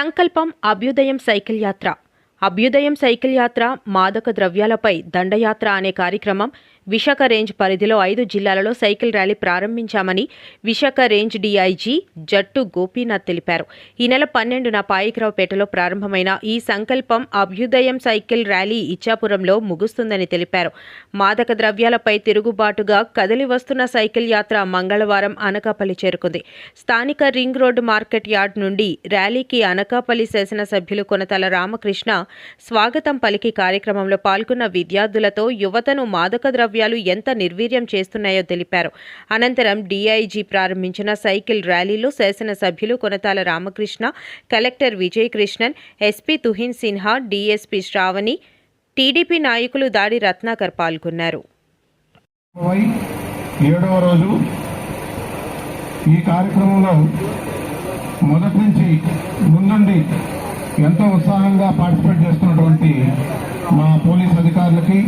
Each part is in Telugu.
సంకల్పం అభ్యుదయం సైకిల్ యాత్ర. అభ్యుదయం సైకిల్ యాత్ర మాదక ద్రవ్యాలపై దండయాత్ర అనే కార్యక్రమం విశాఖ రేంజ్ పరిధిలో ఐదు జిల్లాలలో సైకిల్ ర్యాలీ ప్రారంభించామని విశాఖ రేంజ్ డీఐజీ జట్టు గోపీనాథ్ తెలిపారు. ఈ నెల పన్నెండున పాయికరావుపేటలో ప్రారంభమైన ఈ సంకల్పం అభ్యుదయం సైకిల్ ర్యాలీ ఇచ్చాపురంలో ముగుస్తుందని తెలిపారు. మాదక ద్రవ్యాలపై తిరుగుబాటుగా కదిలి వస్తున్న సైకిల్ యాత్ర మంగళవారం అనకాపల్లి చేరుకుంది. స్థానిక రింగ్ రోడ్డు మార్కెట్ యార్డ్ నుండి ర్యాలీకి అనకాపల్లి శాసనసభ్యులు కొనతల రామకృష్ణ స్వాగతం పలికి కార్యక్రమంలో పాల్గొన్న విద్యార్థులతో యువతను మాదక ద్రవ్యాలు ఎంత నిర్వీర్యం చేస్తున్నాయో తెలిపారు. అనంతరం డీఐజీ ప్రారంభించిన సైకిల్ ర్యాలీలో శాసనసభ్యులు Konathala Ramakrishna collector Vijay Krishnan SP Tuhin Sinha DSP Shravani TDP నాయకులు దాడి రత్నాకర్ పాల్గొన్నారు. ఏడవ రోజు ఈ కార్యక్రమంలో మొదటి నుంచి ముందుండి ఎంతో ఉత్సాహంగా పార్టిసిపేట్ చేస్తున్నటువంటి మా పోలీస్ అధికారులకి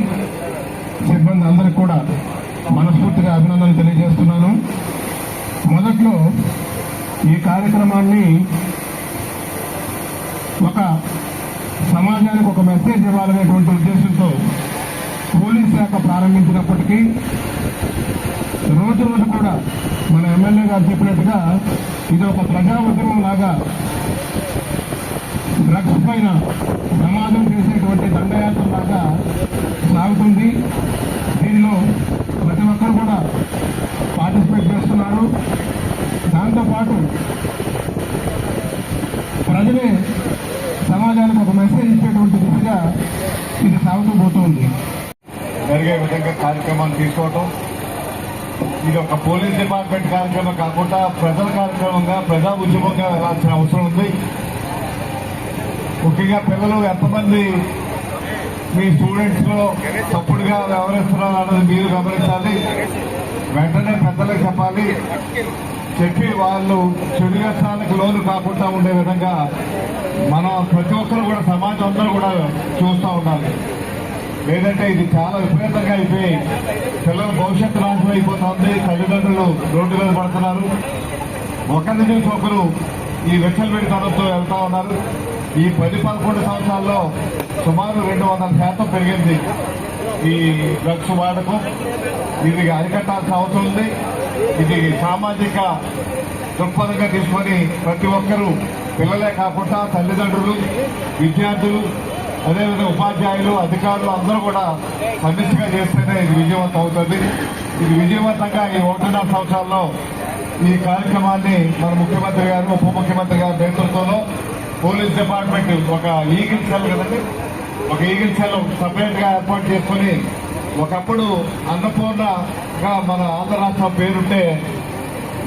సిబ్బంది అందరికి కూడా మనస్ఫూర్తిగా అభినందనలు తెలియజేస్తున్నాను. మొదట్లో ఈ కార్యక్రమాన్ని ఒక సమాజానికి ఒక మెసేజ్ ఇవ్వాలనేటువంటి ఉద్దేశంతో పోలీస్ శాఖ ప్రారంభించినప్పటికీ రోజు రోజు కూడా మన ఎమ్మెల్యే గారు చెప్పినట్టుగా ఇది ఒక ప్రజా ఉద్యమం లాగా డ్రగ్స్ పైన సమాజం చేసేటువంటి దండయాత్ర లాగా సాగుతుంది. దీనిలో ప్రతి ఒక్కరు కూడా పార్టిసిపేట్ చేస్తున్నారు. దాంతోపాటు ప్రజలే సమాజానికి ఒక మెసేజ్ ఇచ్చేటువంటి దిశగా ఇది సాగుతూ పోతుంది. జరిగే విధంగా కార్యక్రమాన్ని తీసుకోవటం ఇది ఒక పోలీస్ డిపార్ట్మెంట్ కార్యక్రమం కాకుండా ప్రజల కార్యక్రమంగా ప్రజా ఉద్యమంగా వెళ్ళాల్సిన అవసరం ఉంది. ముఖ్యంగా పిల్లలు ఎంతమంది మీ స్టూడెంట్స్లో తప్పుడుగా వ్యవహరిస్తున్నారు అన్నది మీరు గమనించాలి. వెంటనే పెద్దలకు చెప్పాలి. చెప్పి వాళ్ళు చెడు వ్యసనాలకు లోను కాకుండా ఉండే విధంగా మనం ప్రతి ఒక్కరు కూడా సమాజం అందరూ కూడా చూస్తూ ఉండాలి. లేదంటే ఇది చాలా విపరీతంగా అయిపోయి పిల్లల భవిష్యత్తు నాశనం అయిపోతుంది. తల్లిదండ్రులు రోడ్డు మీద పడుతున్నారు. ఒకరి నుంచి ఒకరు ఈ విచ్చలవిడితనంతో వెళ్తా ఉన్నారు. ఈ పది పదకొండు సంవత్సరాల్లో సుమారు రెండు వందల శాతం పెరిగింది ఈ డ్రగ్స్ వాడకం. ఇది అరికట్టాల్సిన అవసరం ఉంది. ఇది సామాజిక దృక్పథంగా తీసుకొని ప్రతి ఒక్కరూ పిల్లలే కాకుండా తల్లిదండ్రులు విద్యార్థులు అదేవిధంగా ఉపాధ్యాయులు అధికారులు అందరూ కూడా సమిష్టిగా చేస్తేనే ఇది విజయవంతం అవుతుంది. ఇది విజయవంతంగా ఈ ఒకటిన్నర సంవత్సరాల్లో ఈ కార్యక్రమాన్ని మన ముఖ్యమంత్రి గారు ఉప ముఖ్యమంత్రి గారి నేతృత్వంలో పోలీస్ డిపార్ట్మెంట్ ఒక ఈగిల్ సెల్ కదండి? ఒక ఈగిల్ సెల్ సపరేట్గా ఏర్పాటు చేసుకుని ఒకప్పుడు అన్నపూర్ణగా మన ఆంధ్ర రాష్ట్రం పేరుంటే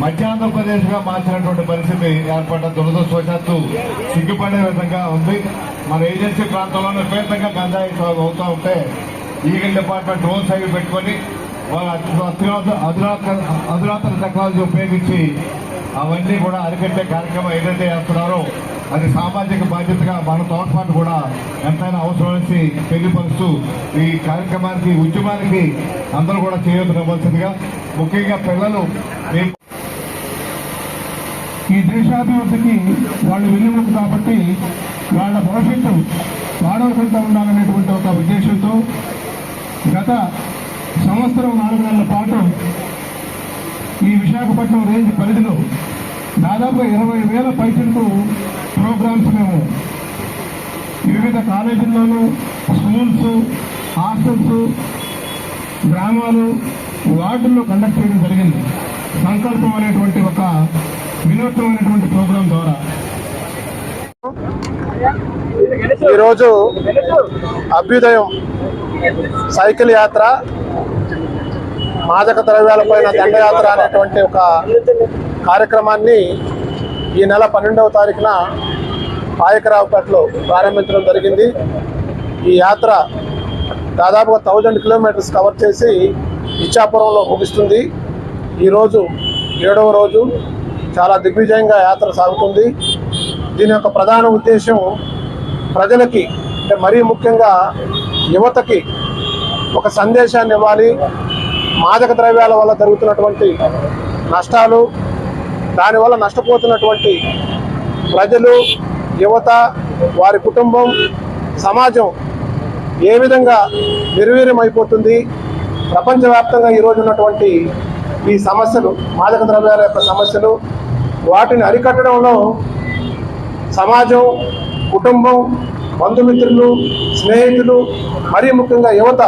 మధ్యాంధ్రప్రదేశ్గా మార్చినటువంటి పరిస్థితి ఏర్పడ్డ దురదృష్టవశాత్తు సిగ్గుపడే విధంగా ఉంది. మన ఏజెన్సీ ప్రాంతంలో విపరీతంగా గంజాయి సాగు అవుతూ ఉంటే ఈగల్ డిపార్ట్మెంట్ డ్రోన్స్ అవి పెట్టుకొని అధునాతన టెక్నాలజీ ఉపయోగించి అవన్నీ కూడా అరికట్టే కార్యక్రమం ఏదైతే చేస్తున్నారో అది సామాజిక బాధ్యతగా మన తోడ్పాటు కూడా ఎంతైనా అవసరమనేసి తెలియపరుస్తూ ఈ కార్యక్రమానికి ఉద్యమానికి అందరూ కూడా చేయవలసిందిగా ముఖ్యంగా పిల్లలు ఈ దేశాభివృద్ధికి వాళ్ళు వెన్నుముక కాబట్టి వాళ్ళ భవిష్యత్తు వాడవకుండా ఉండాలనేటువంటి ఒక ఉద్దేశంతో గత సంవత్సరం నాలుగు నెలల పాటు ఈ విశాఖపట్నం రేంజ్ పరిధిలో దాదాపుగా ఇరవై వేల పైసలకు ప్రోగ్రామ్స్ మేము. వివిధ కాలేజీల్లోనూ స్కూల్స్ హాస్టల్స్ గ్రామాలు వార్డుల్లో కండక్ట్ చేయడం జరిగింది. సంకల్పం అనేటువంటి ఒక వినూత్నమైనటువంటి ప్రోగ్రాం ద్వారా. ఈరోజు అభ్యుదయం సైకిల్ యాత్ర మాదక ద్రవ్యాలపైన దండయాత్ర అనేటువంటి ఒక కార్యక్రమాన్ని ఈ నెల పన్నెండవ తారీఖున పాయకరావుపేటలో ప్రారంభించడం జరిగింది. ఈ యాత్ర దాదాపుగా థౌజండ్ కిలోమీటర్స్ కవర్ చేసి ఇచ్చాపురంలో ముగుస్తుంది. ఈరోజు ఏడవ రోజు చాలా దిగ్విజయంగా యాత్ర సాగుతుంది. దీని యొక్క ప్రధాన ఉద్దేశం ప్రజలకి అంటే మరీ ముఖ్యంగా యువతకి ఒక సందేశాన్ని ఇవ్వాలి. మాదక ద్రవ్యాల వల్ల జరుగుతున్నటువంటి నష్టాలు దానివల్ల నష్టపోతున్నటువంటి ప్రజలు యువత వారి కుటుంబం సమాజం ఏ విధంగా నిర్వీర్యమైపోతుంది ప్రపంచవ్యాప్తంగా ఈరోజు ఉన్నటువంటి ఈ సమస్యలు మాదక ద్రవ్యాల యొక్క సమస్యలు వాటిని అరికట్టడంలో సమాజం కుటుంబం బంధుమిత్రులు స్నేహితులు మరీ ముఖ్యంగా యువత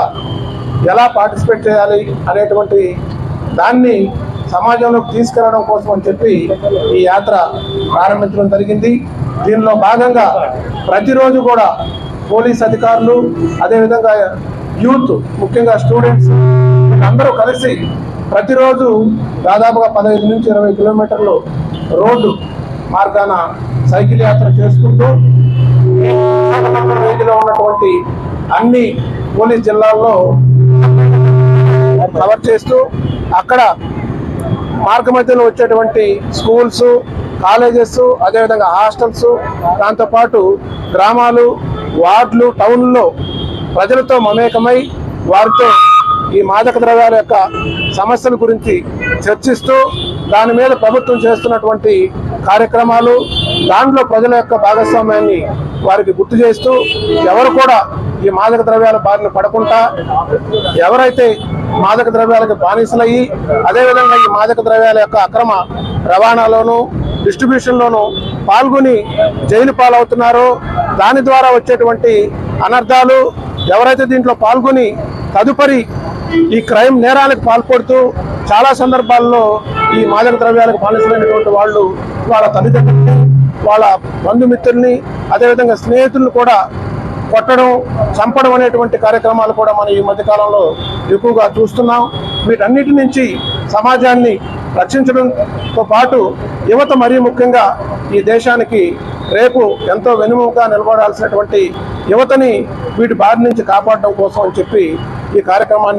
ఎలా పార్టిసిపేట్ చేయాలి అనేటువంటి దాన్ని సమాజంలోకి తీసుకెళ్ళడం కోసం అని చెప్పి ఈ యాత్ర ప్రారంభించడం జరిగింది. దీనిలో భాగంగా ప్రతిరోజు కూడా పోలీస్ అధికారులు అదేవిధంగా యూత్ ముఖ్యంగా స్టూడెంట్స్ అందరూ కలిసి ప్రతిరోజు దాదాపుగా పదహైదు నుంచి ఇరవై కిలోమీటర్లు రోడ్డు మార్గాన సైకిల్ యాత్ర చేసుకుంటూ విశాఖపట్నం రేంజ్లో ఉన్నటువంటి అన్ని పోలీస్ జిల్లాల్లో కవర్ చేస్తూ అక్కడ మార్గ మధ్యలో వచ్చేటువంటి స్కూల్స్ కాలేజెస్ అదేవిధంగా హాస్టల్స్ దాంతోపాటు గ్రామాలు వార్డులు టౌన్లో ప్రజలతో మమేకమై వారితో ఈ మాదక ద్రవ్యాల యొక్క సమస్యల గురించి చర్చిస్తూ దాని మీద ప్రభుత్వం చేస్తున్నటువంటి కార్యక్రమాలు దాంట్లో ప్రజల యొక్క భాగస్వామ్యాన్ని వారికి గుర్తు చేస్తూ ఎవరు కూడా ఈ మాదక ద్రవ్యాల బారిన పడకుండా ఎవరైతే మాదక ద్రవ్యాలకు బానిసలయ్యి అదేవిధంగా ఈ మాదక ద్రవ్యాల యొక్క అక్రమ రవాణాలోను డిస్ట్రిబ్యూషన్లోను పాల్గొని జైలు పాలవుతున్నారో దాని ద్వారా వచ్చేటువంటి అనర్థాలు ఎవరైతే దీంట్లో పాల్గొని తదుపరి ఈ క్రైమ్ నేరాలకు పాల్పడుతూ చాలా సందర్భాల్లో ఈ మాదక ద్రవ్యాలకు బానిసలైనటువంటి వాళ్ళు వాళ్ళ తల్లిదండ్రుల్ని వాళ్ళ బంధుమిత్రుల్ని అదేవిధంగా స్నేహితులను కూడా కొట్టడం చంపడం అనేటువంటి కార్యక్రమాలు కూడా మనం ఈ మధ్యకాలంలో ఎక్కువగా చూస్తున్నాం. వీటన్నిటి నుంచి సమాజాన్ని రక్షించడంతో పాటు యువత మరీ ముఖ్యంగా ఈ దేశానికి రేపు ఎంతో వెనుముగా నిలబడాల్సినటువంటి యువతని వీటి బారి నుంచి కాపాడడం కోసం అని చెప్పి ఈ కార్యక్రమాన్ని